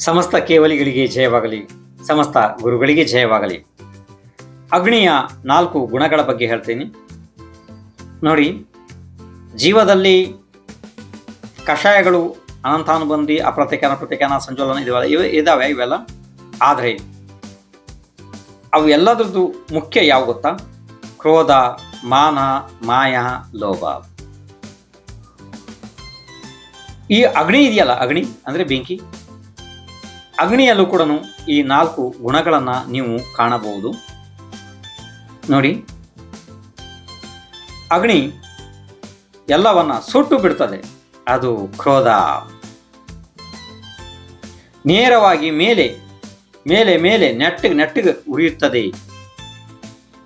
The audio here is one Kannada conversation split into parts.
ಸಮಸ್ತ ಕೇವಲಿಗಳಿಗೆ ಜಯವಾಗಲಿ, ಸಮಸ್ತ ಗುರುಗಳಿಗೆ ಜಯವಾಗಲಿ. ಅಗ್ನಿಯ ನಾಲ್ಕು ಗುಣಗಳ ಬಗ್ಗೆ ಹೇಳ್ತೀನಿ. ನೋಡಿ, ಜೀವದಲ್ಲಿ ಕಷಾಯಗಳು, ಅನಂತಾನುಬಂಧಿ, ಅಪ್ರತ್ಯೇಕನ, ಪ್ರತ್ಯೇಕನ ಸಂಜೋಲನ ಇದಾವೆ ಇವೆ, ಇದಾವೆ, ಇವೆಲ್ಲ. ಆದರೆ, ಅವು ಎಲ್ಲದರದ್ದು ಮುಖ್ಯ ಯಾವ ಗೊತ್ತಾ? ಕ್ರೋಧ, ಮಾನ, ಮಾಯ, ಲೋಭ. ಈ ಅಗ್ನಿ ಇದೆಯಲ್ಲ, ಅಗ್ನಿ ಅಂದರೆ ಬೆಂಕಿ. ಅಗ್ನಿಯಲ್ಲೂ ಕೂಡ ಈ ನಾಲ್ಕು ಗುಣಗಳನ್ನು ನೀವು ಕಾಣಬಹುದು. ನೋಡಿ. ಅಗ್ನಿ ಎಲ್ಲವನ್ನ ಸುಟ್ಟು ಬಿಡ್ತದೆ. ಅದು ಕ್ರೋಧ. ನೇರವಾಗಿ ಮೇಲೆ ಮೇಲೆ ಮೇಲೆ ನೆಟ್ಟಗೆ ನೆಟ್ಟಗೆ ಉರಿಯುತ್ತದೆ.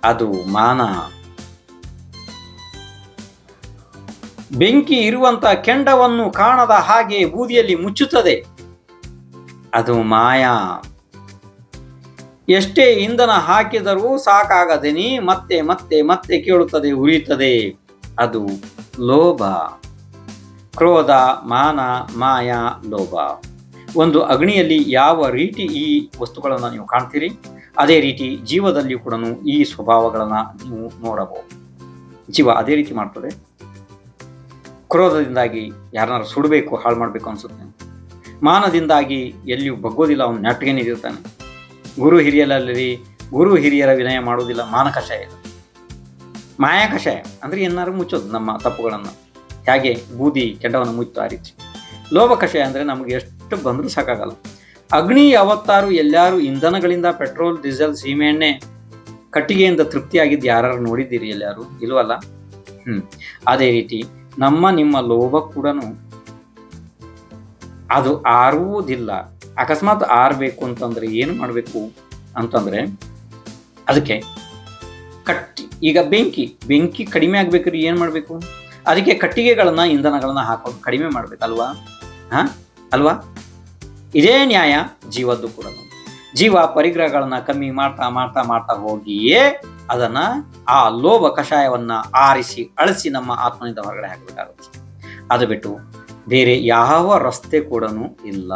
ಅದು ಮಾನ. ಬೆಂಕಿ ಇರುವಂತ ಕೆಂಡವನ್ನು ಕಾಣದ ಹಾಗೆ ಬೂದಿಯಲ್ಲಿ ಮುಚ್ಚುತ್ತದೆ. ಅದು ಮಾಯಾ. ಎಷ್ಟೇ ಇಂಧನ ಹಾಕಿದರೂ ಸಾಕಾಗದೇನಿ, ಮತ್ತೆ ಮತ್ತೆ ಮತ್ತೆ ಕೇಳುತ್ತದೆ, ಉರಿಯುತ್ತದೆ. ಅದು ಲೋಭ. ಕ್ರೋಧ, ಮಾನ, ಮಾಯಾ, ಲೋಭ. ಒಂದು ಅಗ್ನಿಯಲ್ಲಿ ಯಾವ ರೀತಿ ಈ ವಸ್ತುಗಳನ್ನು ನೀವು ಕಾಣ್ತೀರಿ, ಅದೇ ರೀತಿ ಜೀವದಲ್ಲಿಯೂ ಕೂಡ ಈ ಸ್ವಭಾವಗಳನ್ನು ನೀವು ನೋಡಬಹುದು. ಜೀವ ಅದೇ ರೀತಿ ಮಾಡ್ತದೆ. ಕ್ರೋಧದಿಂದಾಗಿ ಯಾರನ್ನಾರು ಸುಡಬೇಕು ಹಾಳು ಮಾಡಬೇಕು ಅನ್ಸುತ್ತೆ. ಮಾನದಿಂದಾಗಿ ಎಲ್ಲಿಯೂ ಬಗ್ಗೋದಿಲ್ಲ ಅವನು ನೆಟ್ಟಿಗೆ ನಿಂತಿರ್ತಾನೆ ಗುರು ಹಿರಿಯರಲ್ಲಿ ಗುರು ಹಿರಿಯರ ವಿನಯ ಮಾಡುವುದಿಲ್ಲ ಮಾನ ಕಷಾಯ ಇದು ಮಾಯಾ ಕಷಾಯ ಅಂದರೆ ಏನಾದ್ರು ಮುಚ್ಚೋದು ನಮ್ಮ ತಪ್ಪುಗಳನ್ನು. ಹೇಗೆ? ಬೂದಿ ಕೆಂಡವನ್ನು ಮುಚ್ಚು ಆ ರೀತಿ. ಲೋಭ ಕಷಾಯ ಅಂದರೆ ನಮಗೆ ಎಷ್ಟು ಬಂದರೂ ಸಾಕಾಗಲ್ಲ. ಅಗ್ನಿ ಯಾವತ್ತಾರು ಎಲ್ಲರೂ ಇಂಧನಗಳಿಂದ ಪೆಟ್ರೋಲ್, ಡೀಸೆಲ್, ಸೀಮೆಎಣ್ಣೆ, ಕಟ್ಟಿಗೆಯಿಂದ ತೃಪ್ತಿಯಾಗಿದ್ದು ಯಾರು ನೋಡಿದ್ದೀರಿ ಎಲ್ಲಾರು? ಇಲ್ವಲ್ಲ? ಹ್ಮ್. ಅದೇ ರೀತಿ ನಮ್ಮ ನಿಮ್ಮ ಲೋಭ ಕೂಡ ಅದು ಆರುವುದಿಲ್ಲ. ಅಕಸ್ಮಾತ್ ಆರಬೇಕು ಅಂತಂದ್ರೆ ಏನು ಮಾಡಬೇಕು ಅಂತಂದ್ರೆ ಅದಕ್ಕೆ ಕಟ್ಟಿ, ಈಗ ಬೆಂಕಿ ಬೆಂಕಿ ಕಡಿಮೆ ಆಗ್ಬೇಕ್ರಿ ಏನು ಮಾಡಬೇಕು? ಅದಕ್ಕೆ ಕಟ್ಟಿಗೆಗಳನ್ನು, ಇಂಧನಗಳನ್ನು ಹಾಕೋದು ಕಡಿಮೆ ಮಾಡ್ಬೇಕಲ್ವಾ? ಹಾಂ? ಅಲ್ವಾ? ಇದೇ ನ್ಯಾಯ ಜೀವದ್ದು ಕೂಡ. ಜೀವ ಪರಿಗ್ರಹಗಳನ್ನ ಕಮ್ಮಿ ಮಾಡ್ತಾ ಮಾಡ್ತಾ ಮಾಡ್ತಾ ಹೋಗಿಯೇ ಅದನ್ನ ಆ ಲೋಭ ಕಷಾಯವನ್ನು ಆರಿಸಿ, ಅಳಿಸಿ ನಮ್ಮ ಆತ್ಮನಿಂದ ಹೊರಗಡೆ ಹಾಕಬೇಕಾಗುತ್ತೆ. ಅದು ಬಿಟ್ಟು ಬೇರೆ ಯಾವ ರಸ್ತೆ ಕೂಡ ಇಲ್ಲ.